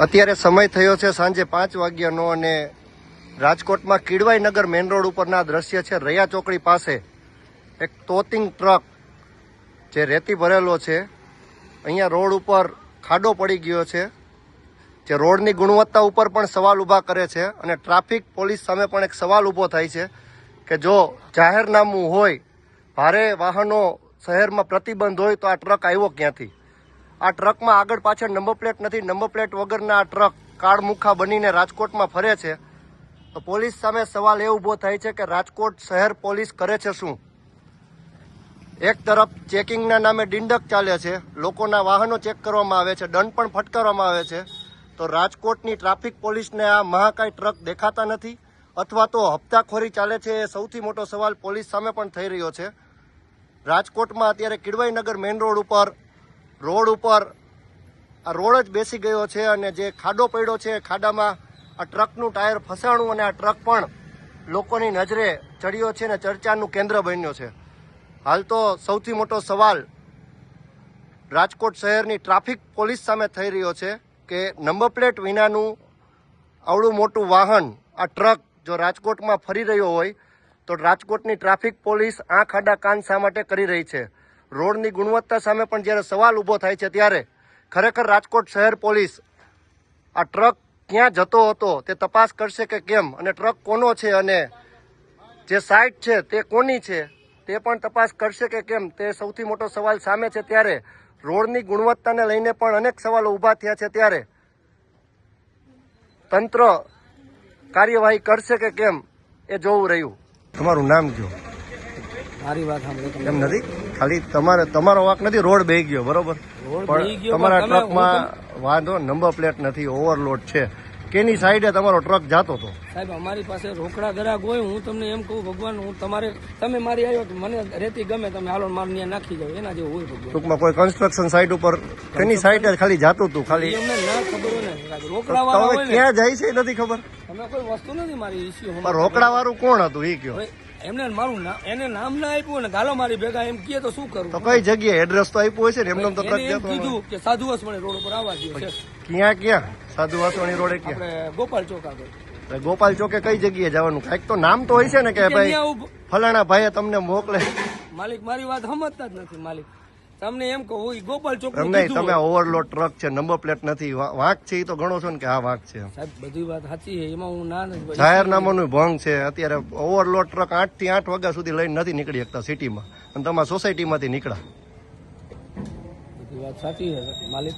અત્યારે સમય થયો છે સાંજે પાંચ વાગ્યાનો અને રાજકોટમાં કીડવાઈનગર નગર મેઇન રોડ ઉપરના દ્રશ્ય છે. રૈયા ચોકડી પાસે એક તોતિંગ ટ્રક જે રેતી ભરેલો છે. અહીંયા રોડ ઉપર ખાડો પડી ગયો છે, જે રોડની ગુણવત્તા ઉપર પણ સવાલ ઊભા કરે છે અને ટ્રાફિક પોલીસ સામે પણ એક સવાલ ઊભો થાય છે કે જો જાહેરનામું હોય, ભારે વાહનો શહેરમાં પ્રતિબંધ હોય તો આ ટ્રક આવ્યો ક્યાંથી? આ ટ્રકમાં આગળ પાછળ નંબર પ્લેટ નથી, નંબર પ્લેટ વગરના આ ટ્રક કાળમુખા બનીને રાજકોટમાં ફરે છે. તો પોલીસ સામે સવાલ એ ઊભો થાય છે કે રાજકોટ શહેર પોલીસ કરે છે શું? એક તરફ ચેકિંગના નામે ડિંડક ચાલે છે, લોકોના વાહનો ચેક કરવામાં આવે છે, દંડ પણ ફટકારવામાં આવે છે. તો રાજકોટની ટ્રાફિક પોલીસને આ મહાકાય ટ્રક દેખાતા નથી અથવા તો હપ્તાખોરી ચાલે છે એ સૌથી મોટો સવાલ પોલીસ સામે પણ થઈ રહ્યો છે. રાજકોટમાં અત્યારે કિડવાઈનગર મેઇન રોડ ઉપર રોડ ઉપર આ રોડ જ બેસી ગયો છે અને જે ખાડો પડ્યો છે ખાડામાં આ ટ્રકનું ટાયર ફસાણું અને આ ટ્રક પણ લોકોની નજરે ચડ્યો છે અને ચર્ચાનું કેન્દ્ર બન્યો છે. હાલ તો સૌથી મોટો સવાલ રાજકોટ શહેરની ટ્રાફિક પોલીસ સામે થઈ રહ્યો છે કે નંબર પ્લેટ વિનાનું આવડું મોટું વાહન આ ટ્રક જો રાજકોટમાં ફરી રહ્યો હોય તો રાજકોટની ટ્રાફિક પોલીસ આ ખાડા કાન શા માટે કરી રહી છે? રોડની ગુણવત્તા સામે પણ જ્યારે સવાલ ઊભો થાય છે ત્યારે ખરેખર રાજકોટ શહેર પોલીસ આ ટ્રક ક્યાં જતો હતો તે તપાસ કરશે કે કેમ? અને ટ્રક કોનો છે અને જે સાઇટ છે તે કોની છે તે પણ તપાસ કરશે કે કેમ? તે સૌથી મોટો સવાલ સામે છે ત્યારે રોડની ગુણવત્તાને લઈને પણ અનેક સવાલો ઊભા થયા છે ત્યારે તંત્ર કાર્યવાહી કરશે કે કેમ એ જોવું રહ્યું. તમારું નામ કયો? મારી વાત સાંભળો એમ નથી? ખાલી તમારે તમારો વાક નથી રોડ બે ગયો બરોબર? પણ તમારા ટ્રકમાં વાંધો નંબર પ્લેટ નથી ઓવરલોડ છે. કેની સાઈડે તમારો ટ્રક જાતો હતો? સાહેબ અમારી પાસે રોકડા ગ્રાહક હોય હું તમને એમ કહું ભગવાન હું તમારે તમે મારી આવ્યો મને રેતી ગમે તમે હાલો માર ત્યાં નાખી જાવ એના જેવું હોય ભગવાન. ટૂંકમાં કોઈ કન્સ્ટ્રક્શન સાઇટ ઉપર કેની સાઈડે ખાલી જાતું હતું ખાલી અમને ના ખબર હોય ને રોકડા વાળા ક્યાં જાય છે નથી ખબર? તમે કોઈ વસ્તુ નથી મારી ઇસ્યુ રોકડા વાળું કોણ હતું એ કયો? એમને મારું નામ એને નામ ના આપ્યું ને ગાલો મારી ભેગા એમ કહે તો શું કરું? તો કઈ જગ્યાએ એડ્રેસ તો આપ્યું છે ને? એમને તો કીધું કે સાધુ વસમણે રોડ ઉપર આવવા દો છે. ક્યાં ક્યાં? સાધુ વાસવાણી રોડે ક્યાં? ગોપાલ ચોક આગળ. ગોપાલ ચોકે કઈ જગ્યાએ જવાનું? કંઈક તો નામ તો હોય છે ને કે ભાઈ ફલાણા ભાઈએ તમને મોકલે. માલિક મારી વાત સમજતા જ નથી માલિક. તમને એમ કહું ગોપાલ ચોક એમ નહીં તમે ઓવરલોડ ટ્રક છે નંબર પ્લેટ નથી. વાંક છે એ તો ગણો છો ને કે આ વાંક છે સાહેબ બધી વાત સાચી છે એમાં હું ના નથી. જાહેરનામાનું ભંગ છે. અત્યારે ઓવરલોડ ટ્રક આઠથી આઠ વાગ્યા સુધી લઈને નથી નીકળી શકતા સિટીમાં અને તમારા સોસાયટીમાંથી નીકળ્યા. બધી વાત સાચી છે માલિક.